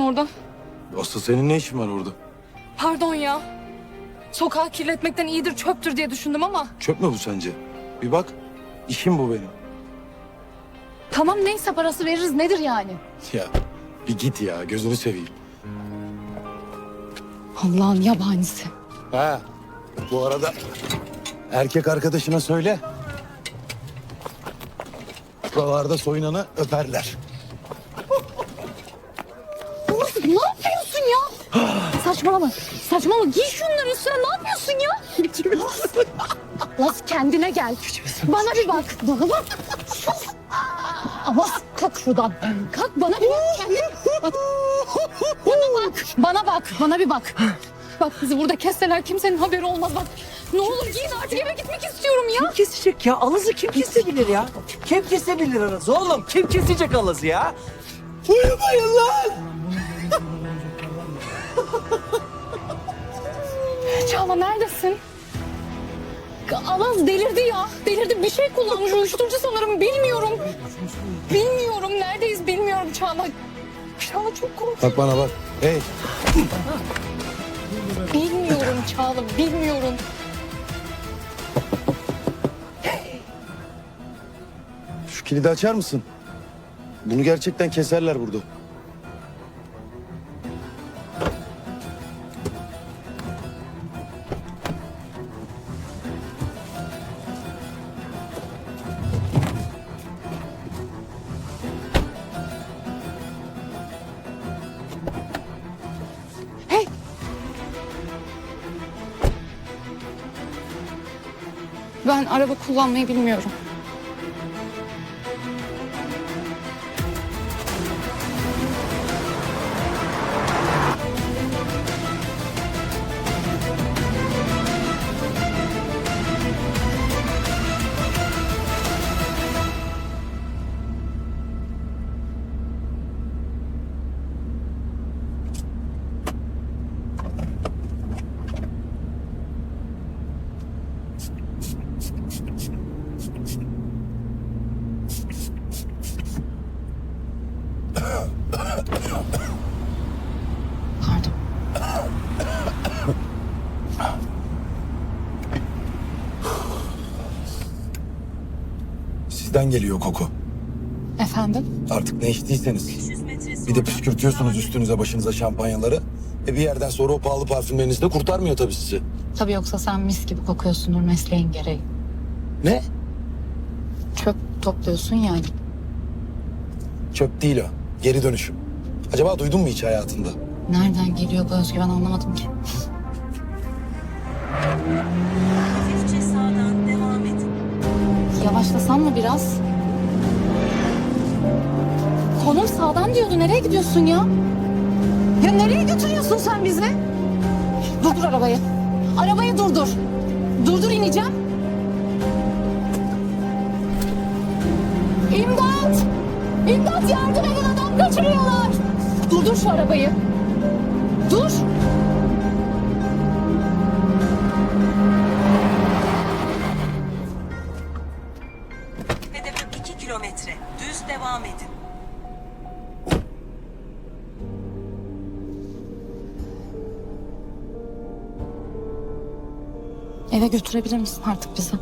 orada? Asıl senin ne işin var orada? Pardon ya. Sokağı kirletmekten iyidir çöptür diye düşündüm ama. Çöp mü bu sence? Bir bak. işim bu benim. Tamam neyse parası veririz nedir yani? Ya bir git ya gözünü seveyim. Allah'ın yabanisi. Ha. Bu arada erkek arkadaşına söyle. Buralarda soyunanı öperler. Ne yapıyorsun ya? Saçmalama. Saçmalama. Giy şunları üstüne. Ne yapıyorsun ya? Las kendine gel. Bana bir bak. Bana bak. Sus. Ama kalk şuradan. Kalk bana bir bak. Kendine bak. Bana bak. Bana bak. Bana bir bak. Bak bizi burada kesseler kimsenin haberi olmaz. Bak ne olur giyin artık eve gitmek istiyorum ya. Kim kesecek ya? Alazı kim kesebilir ya? Kim kesebilir Alazı oğlum? Kim kesecek Alazı ya? Uyumayın lan! Çağla neredesin? Alaz delirdi ya. Delirdi bir şey kullanmış. Uyuşturucu sanırım. Bilmiyorum. Bilmiyorum. Neredeyiz bilmiyorum Çağla. Çağla çok korktum. Bak bana bak. Hey Bilmiyorum Çağla. Bilmiyorum. şu kilidi açar mısın? Bunu gerçekten keserler burada. Kullanmayı bilmiyorum. Sizden geliyor koku. Efendim? Artık ne içtiyseniz. Bir de püskürtüyorsunuz üstünüze başınıza şampanyaları. E bir yerden sonra o pahalı parfümleriniz de kurtarmıyor tabii sizi. Tabii yoksa sen mis gibi kokuyorsundur mesleğin gereği. Ne? Çöp topluyorsun yani. Çöp değil o. Geri dönüşüm. Acaba duydun mu hiç hayatında? Nereden geliyor bu özgüven anlamadım ki. Yavaşlasan mı biraz? Konum sağdan diyordu. Nereye gidiyorsun ya? Ya nereye götürüyorsun sen bizi? Durdur arabayı. Arabayı durdur. Durdur ineceğim. İmdat! İmdat yardım edin adam kaçırıyorlar. Durdur şu arabayı. Dur. Götürebilir misin artık bizi?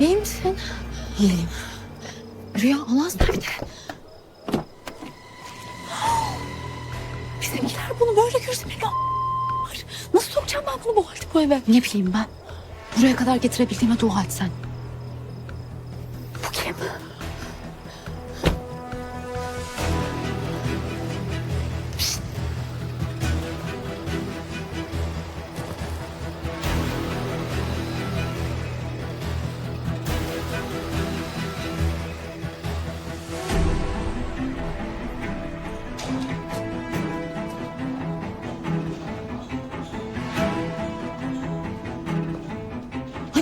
İyi misin? İyiyim. Rüya Alaz nerede? Bizimkiler bunu böyle görse beni. Nasıl sokacağım ben bunu bu halde bu eve? Ne bileyim ben. Buraya kadar getirebildiğime dua et sen.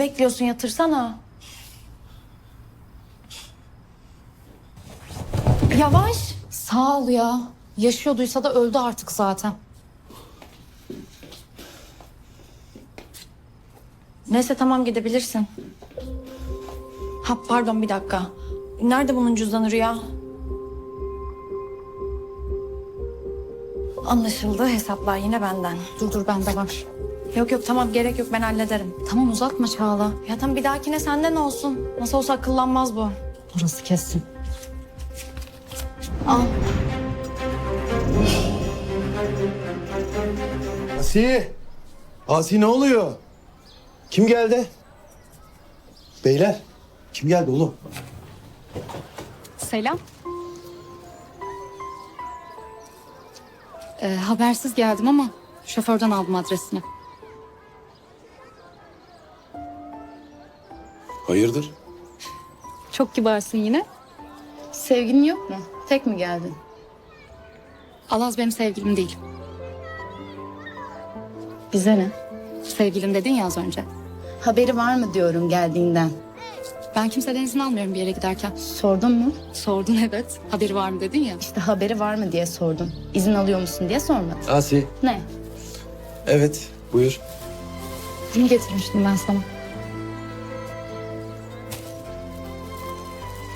Bekliyorsun yatırsana. Yavaş. Sağ ol ya. Yaşıyorduysa da öldü artık zaten. Neyse tamam gidebilirsin. Ha pardon bir dakika. Nerede bunun cüzdanı Rüya? Anlaşıldı hesaplar yine benden. Dur dur bende var. Yok yok tamam gerek yok ben hallederim. Tamam uzatma Çağla. Ya tamam bir dahakine senden olsun. Nasıl olsa akıllanmaz bu. Burası kessin. Al. Asi. Asi ne oluyor? Kim geldi? Beyler. Kim geldi oğlum? Selam. Ee, habersiz geldim ama şoförden aldım adresini. Hayırdır? Çok kibarsın yine. Sevgilin yok mu? Tek mi geldin? Alaz benim sevgilim değil. Bize ne? Sevgilim dedin ya az önce. Haberi var mı diyorum geldiğinden. Ben kimseden izin almıyorum bir yere giderken. Sordun mu? Sordun evet. Haberi var mı dedin ya. İşte haberi var mı diye sordum. İzin alıyor musun diye sormadım. Asi. Ne? Evet. Buyur. Bunu getirmiştim ben sana.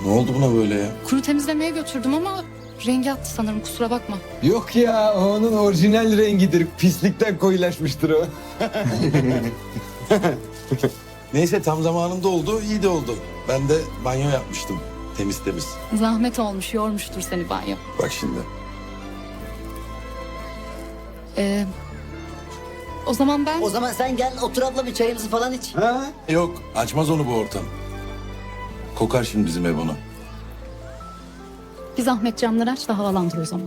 Ne oldu buna böyle ya? Kuru temizlemeye götürdüm ama rengi attı sanırım kusura bakma. Yok ya o onun orijinal rengidir. Pislikten koyulaşmıştır o. Neyse tam zamanında oldu, iyi de oldu. Ben de banyo yapmıştım. Temiz temiz. Zahmet olmuş yormuştur seni banyo. Bak şimdi. Ee, o zaman ben... O zaman sen gel otur abla bir çayımızı falan iç. Ha? Yok, açmaz onu bu ortam. Kokar şimdi bizim ev onu. Bir zahmet camları aç da havalandır o zaman.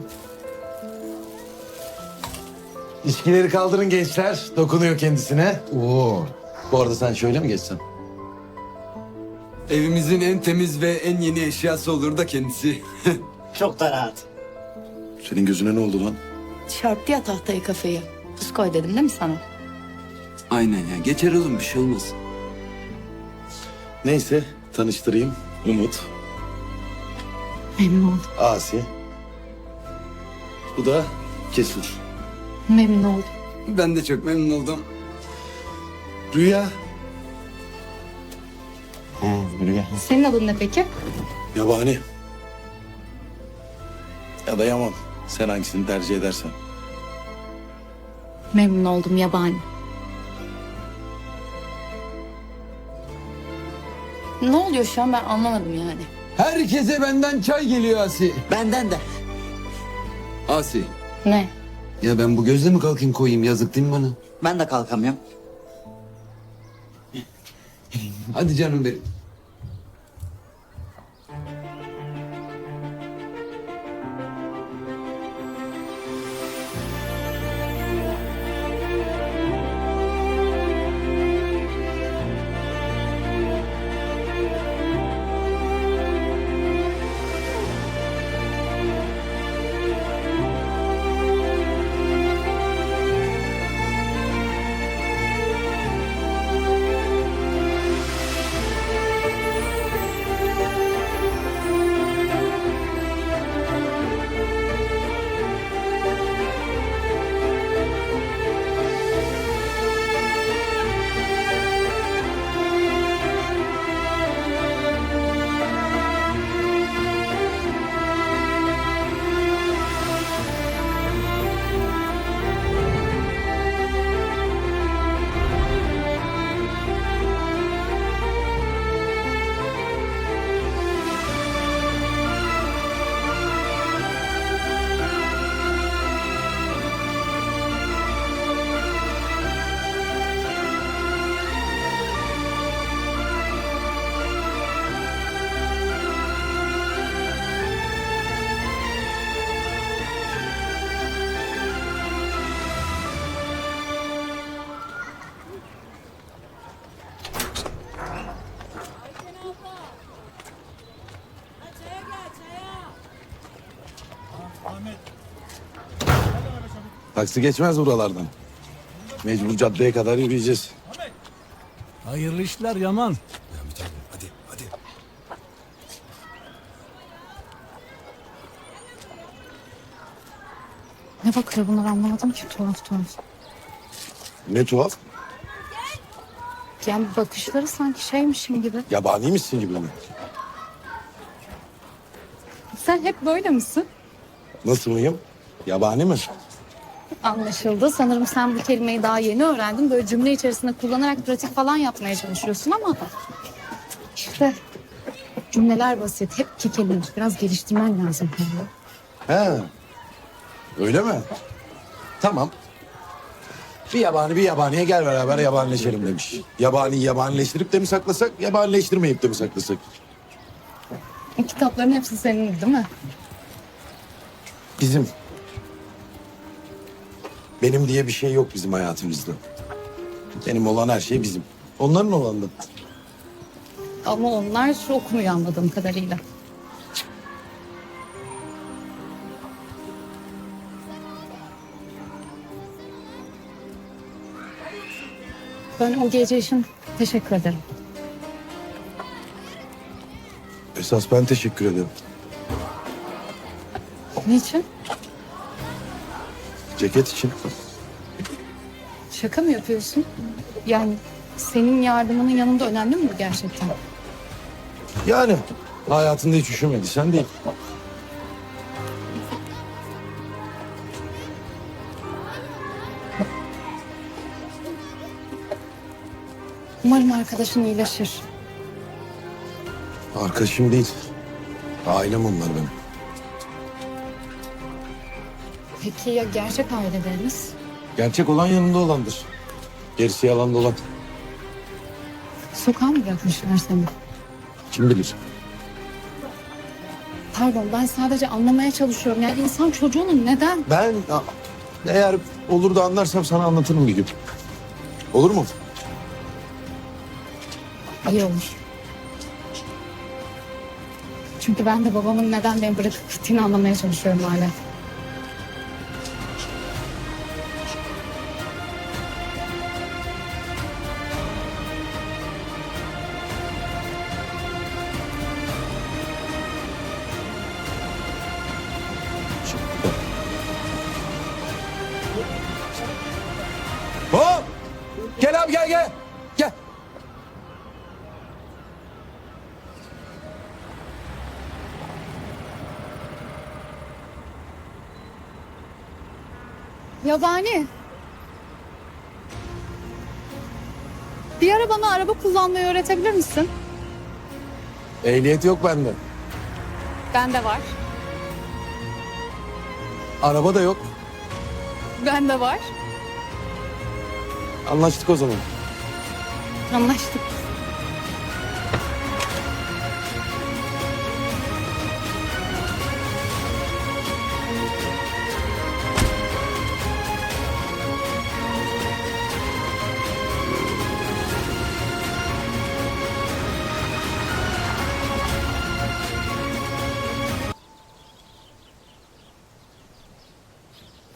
İçkileri kaldırın gençler. Dokunuyor kendisine. Oo. Bu arada sen şöyle mi geçsen? Evimizin en temiz ve en yeni eşyası olur da kendisi. Çok da rahat. Senin gözüne ne oldu lan? Çarptı ya tahtayı kafayı. Tuz koy dedim değil mi sana? Aynen ya. Geçer oğlum bir şey olmaz. Neyse, tanıştırayım. Umut, Memnun oldum. Asi. Bu da Cesur. Memnun oldum. Ben de çok memnun oldum. Rüya. Senin adın ne peki? Yabani. Ya da Yaman. Sen hangisini tercih edersen. Memnun oldum yabani. Ne oluyor şu an ben anlamadım yani. Herkese benden çay geliyor Asi. Benden de. Asi. Ne? Ya ben bu gözle mi kalkayım koyayım yazık değil mi bana? Ben de kalkamıyorum. Hadi canım benim. Taksi geçmez buralardan. Mecbur caddeye kadar yürüyeceğiz. Hayırlı işler Yaman. Hadi hadi. Ne bakıyor bunlar anlamadım ki tuhaf tuhaf. Ne tuhaf. Yani bakışları sanki şeymişim gibi. Yabani misin gibi mi? Sen hep böyle misin? Nasıl mıyım? Yabani mi? Anlaşıldı. Sanırım sen bu kelimeyi daha yeni öğrendin. Böyle cümle içerisinde kullanarak pratik falan yapmaya çalışıyorsun ama... işte cümleler basit. Hep kekelir. Biraz geliştirmen lazım. He. Öyle mi? Tamam. Bir yabani bir yabaniye gel beraber yabanileşelim demiş. Yabani yabanileştirip de mi saklasak, yabanileştirmeyip de mi saklasak? Kitapların hepsi senin değil mi? Bizim. Benim diye bir şey yok bizim hayatımızda. Benim olan her şey bizim. Onların olan da. Ama onlar okumuyor anladığım kadarıyla. Ben o gece için teşekkür ederim. Esas ben teşekkür ederim. Niçin? Ceket için. Şaka mı yapıyorsun? Yani senin yardımının yanında önemli mi bu gerçekten? Yani hayatında hiç üşümediysen değil. Umarım arkadaşın iyileşir. Arkadaşım değil. Ailem onlar benim. Peki ya gerçek aileleriniz? Gerçek olan yanında olandır. Gerisi yalan dolan. Sokağa mı bırakmışlar seni? Kim bilir? Pardon ben sadece anlamaya çalışıyorum. Yani insan çocuğunu neden? Ben a- eğer olur da anlarsam sana anlatırım bir gün. Olur mu? İyi olur. Çünkü ben de babamın neden beni bırakıp gittiğini anlamaya çalışıyorum hala. Gel gel. Gel. Yabani. Bir ara bana araba kullanmayı öğretebilir misin? Ehliyet yok bende. Bende var. Araba da yok. Bende var. Anlaştık o zaman. Anlaştık.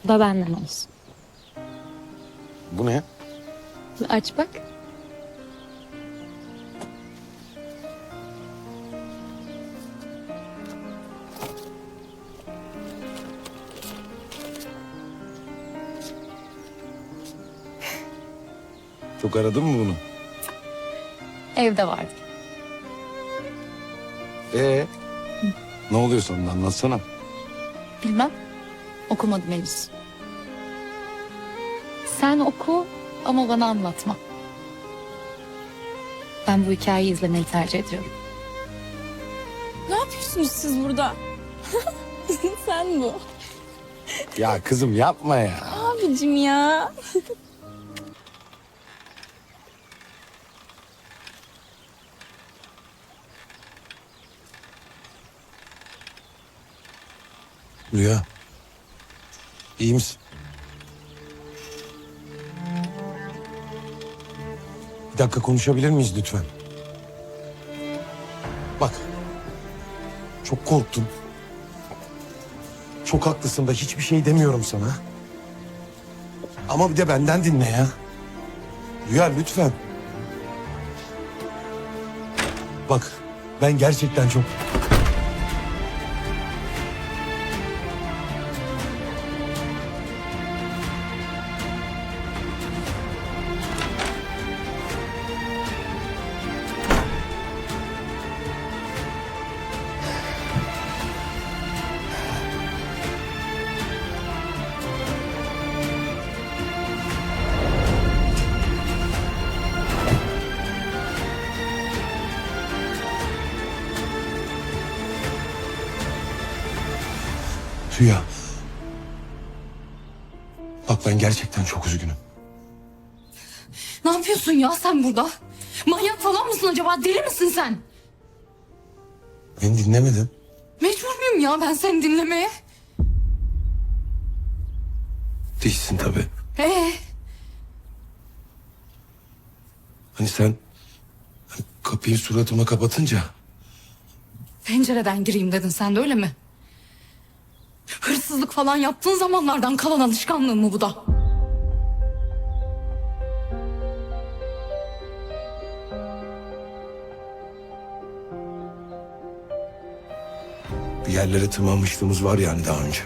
Bu da benden olsun. Bu ne? Aç bak. Çok aradın mı bunu? Evde vardı. Ee? Ne oluyor sonunda anlatsana. Bilmem. Okumadım henüz. Sen oku ama bana anlatma. Ben bu hikayeyi izlemeyi tercih ediyorum. Ne yapıyorsunuz siz burada? Sen bu. Ya kızım yapma ya. Abicim ya. Rüya. İyi misin? Bir dakika konuşabilir miyiz lütfen? Bak. Çok korktum. Çok haklısın da hiçbir şey demiyorum sana. Ama bir de benden dinle ya. Rüya lütfen. Bak ben gerçekten çok... ben gerçekten çok üzgünüm. Ne yapıyorsun ya sen burada? Manyak falan mısın acaba? Deli misin sen? Beni dinlemedin. Mecbur muyum ya ben seni dinlemeye? Değilsin tabii. Ee, Hani sen kapıyı suratıma kapatınca pencereden gireyim dedin sen de öyle mi? Hırsızlık falan yaptığın zamanlardan kalan alışkanlığın mı bu da? bir yerlere tırmanmışlığımız var yani daha önce.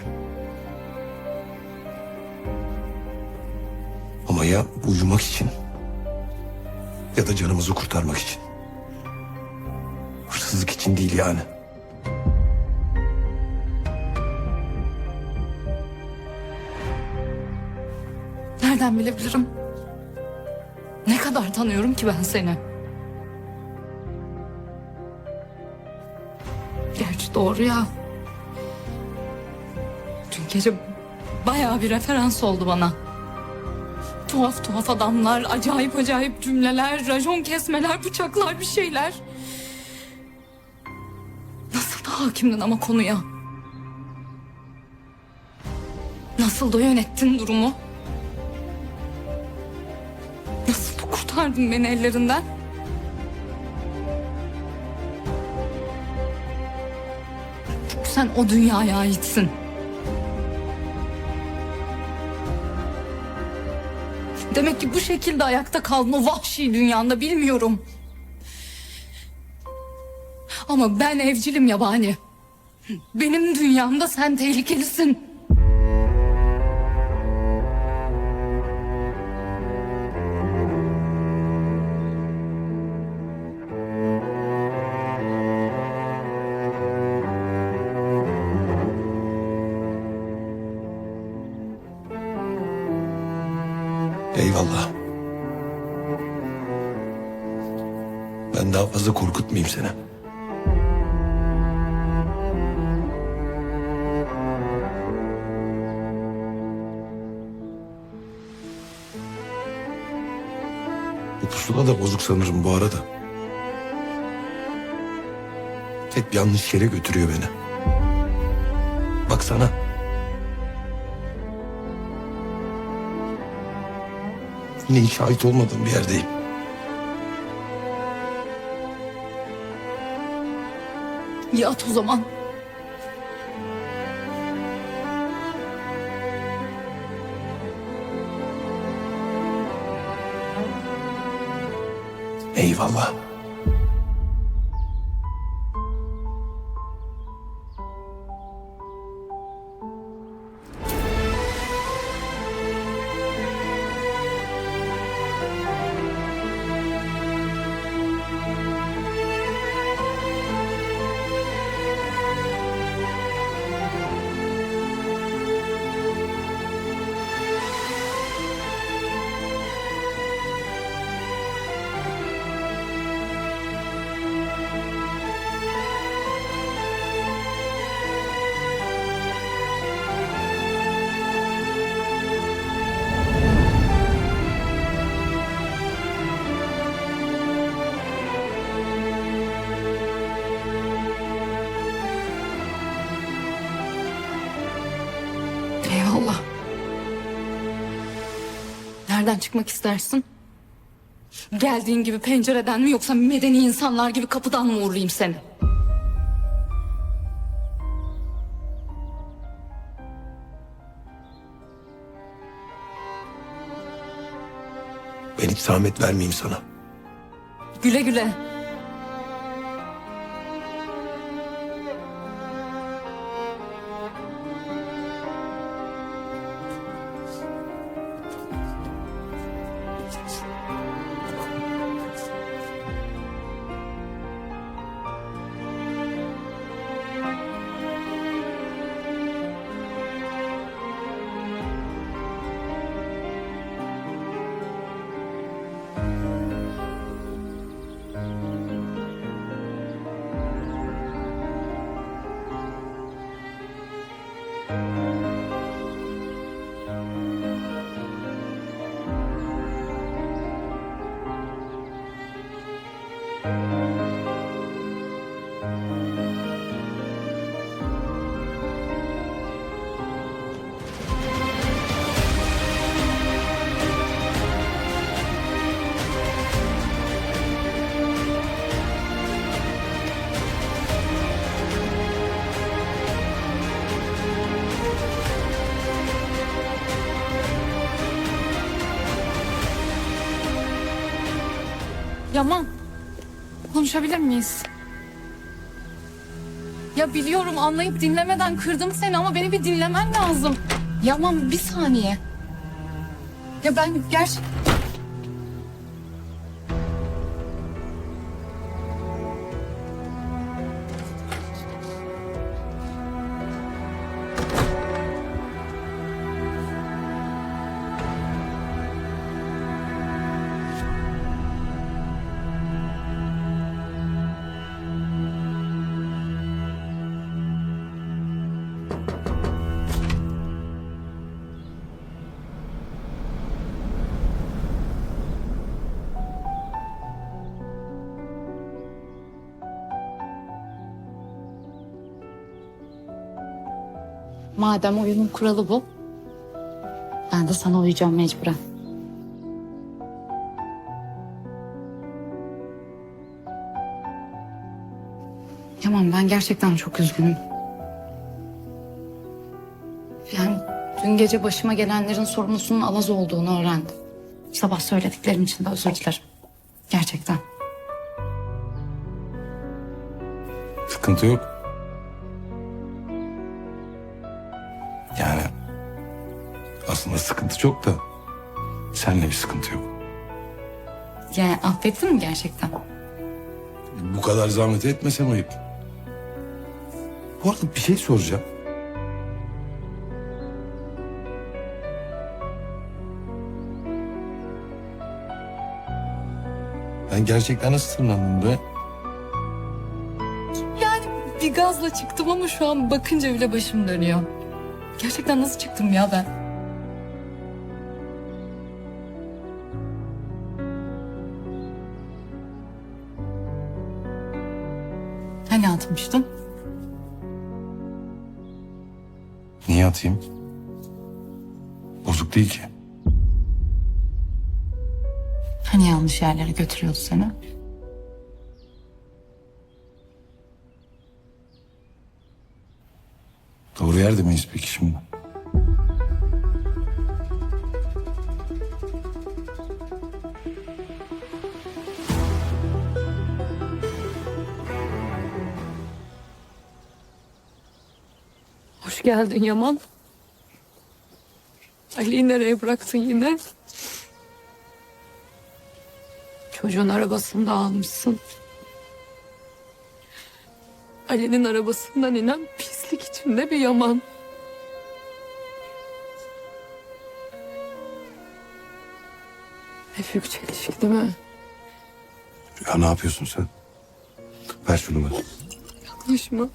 Ama ya uyumak için ya da canımızı kurtarmak için. Hırsızlık için değil yani. Nereden bilebilirim? Ne kadar tanıyorum ki ben seni? Gerçi doğru ya. Dün gece bayağı bir referans oldu bana. Tuhaf tuhaf adamlar, acayip acayip cümleler, rajon kesmeler, bıçaklar bir şeyler. Nasıl da hakimdin ama konuya. Nasıl da yönettin durumu. Kurtardın beni ellerinden? Çünkü sen o dünyaya aitsin. Demek ki bu şekilde ayakta kaldın o vahşi dünyanda bilmiyorum. Ama ben evcilim yabani. Benim dünyamda sen tehlikelisin. Fazla korkutmayayım seni. Bu pusula da bozuk sanırım bu arada. Hep yanlış yere götürüyor beni. Baksana. Yine hiç ait olmadığım bir yerdeyim. Yat o zaman. Eyvallah. Nereden çıkmak istersin? Geldiğin gibi pencereden mi yoksa medeni insanlar gibi kapıdan mı uğurlayayım seni? Ben hiç zahmet vermeyeyim sana. Güle güle. Yaman. Konuşabilir miyiz? Ya biliyorum anlayıp dinlemeden kırdım seni ama beni bir dinlemen lazım. Yaman bir saniye. Ya ben gerçek... Madem oyunun kuralı bu. Ben de sana uyacağım mecburen. Yaman ben gerçekten çok üzgünüm. Yani dün gece başıma gelenlerin sorumlusunun Alaz olduğunu öğrendim. Sabah söylediklerim için de özür dilerim. Gerçekten. Sıkıntı yok. Aslında sıkıntı çok da seninle bir sıkıntı yok. Yani affettin mi gerçekten? Bu kadar zahmet etmesem ayıp. Bu arada bir şey soracağım. Ben gerçekten nasıl tırmandım be? Yani bir gazla çıktım ama şu an bakınca bile başım dönüyor. Gerçekten nasıl çıktım ya ben? Atmıştın? Niye atayım? Bozuk değil ki. Hani yanlış yerlere götürüyordu seni? Doğru yerde miyiz peki şimdi? Geldin Yaman. Ali'yi nereye bıraktın yine? Çocuğun arabasını da almışsın. Ali'nin arabasından inen pislik içinde bir Yaman. Ne büyük çelişki değil mi? Ya ne yapıyorsun sen? Ver şunu bana. Yaklaşma.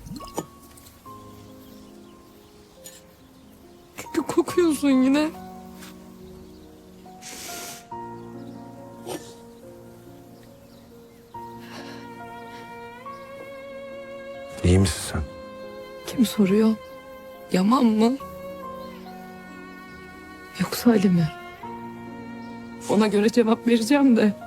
Kokuyorsun yine. İyi misin sen? Kim soruyor? Yaman mı? Yoksa Ali mi? Ona göre cevap vereceğim de.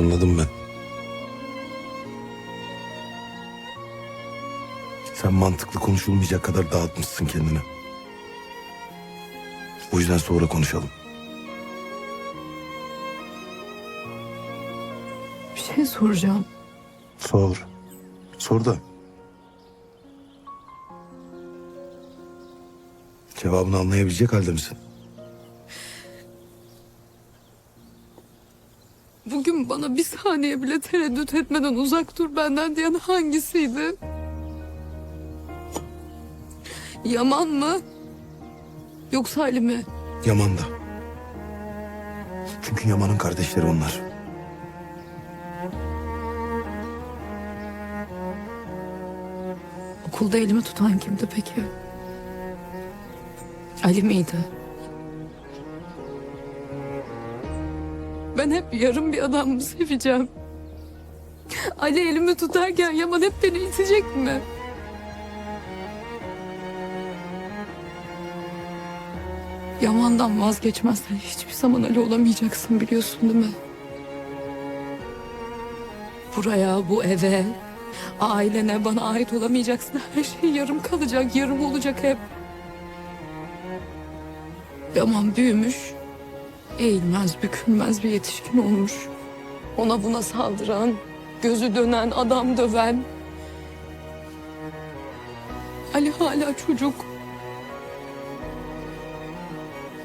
Anladım ben. Sen mantıklı konuşulmayacak kadar dağıtmışsın kendini. O yüzden sonra konuşalım. Bir şey soracağım. Sor. Sor da. Cevabını anlayabilecek halde misin? Saniye bile tereddüt etmeden uzak dur benden diyen hangisiydi? Yaman mı? Yoksa Ali mi? Yaman da. Çünkü Yaman'ın kardeşleri onlar. Okulda elimi tutan kimdi peki? Ali miydi? Ben hep yarım bir adam mı seveceğim? Ali elimi tutarken Yaman hep beni itecek mi? Yaman'dan vazgeçmezsen hiçbir zaman Ali olamayacaksın biliyorsun değil mi? Buraya, bu eve, ailene, bana ait olamayacaksın. Her şey yarım kalacak, yarım olacak hep. Yaman büyümüş, eğilmez, bükülmez bir yetişkin olmuş. Ona buna saldıran, gözü dönen, adam döven. Ali hala çocuk.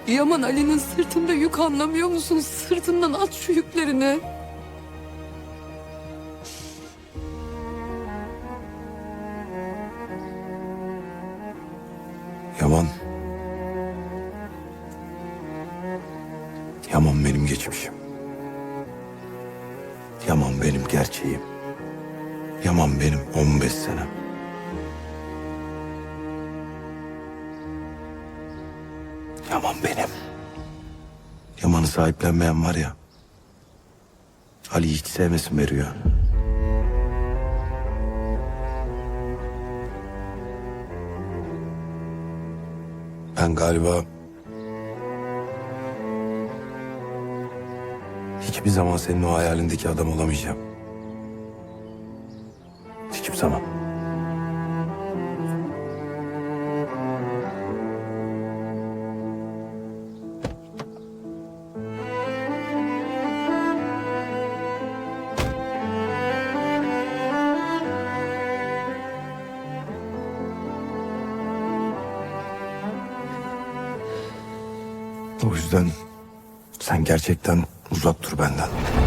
Yaman Ali'nin sırtında yük anlamıyor musun? Sırtından at şu yüklerini. Sahiplenmeyen var ya. Ali hiç sevmesin veriyor. Ben galiba hiçbir zaman senin o hayalindeki adam olamayacağım. Hiçbir zaman. Gerçekten uzak dur benden.